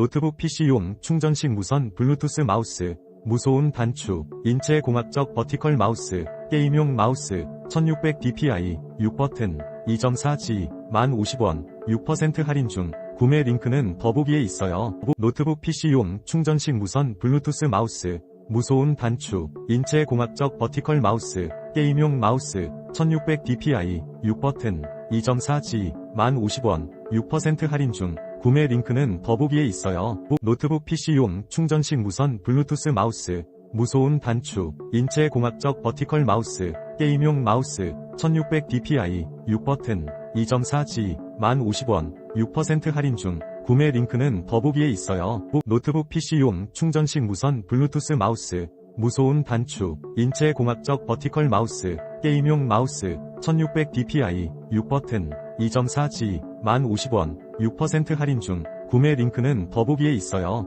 노트북 PC용 충전식 무선 블루투스 마우스, 무소음 단추, 인체 공학적 버티컬 마우스, 게임용 마우스, 1600dpi, 6버튼, 2.4G, 1050원, 6% 할인 중, 구매 링크는 더보기에 있어요. 노트북 PC용 충전식 무선 블루투스 마우스, 무소음 단추, 인체 공학적 버티컬 마우스, 게임용 마우스, 1600dpi, 6버튼, 2.4G, 1050원, 6% 할인 중, 구매 링크는 더보기에 있어요. 노트북 PC용 충전식 무선 블루투스 마우스, 무소음 단추, 인체공학적 버티컬 마우스, 게임용 마우스, 1600dpi, 6버튼, 2.4G, 1050원, 6% 할인 중, 구매 링크는 더보기에 있어요. 노트북 PC용 충전식 무선 블루투스 마우스, 무소음 단추, 인체공학적 버티컬 마우스, 게임용 마우스, 1600dpi, 6버튼, 2.4G, 1050원, 6% 할인 중, 구매 링크는 더보기에 있어요.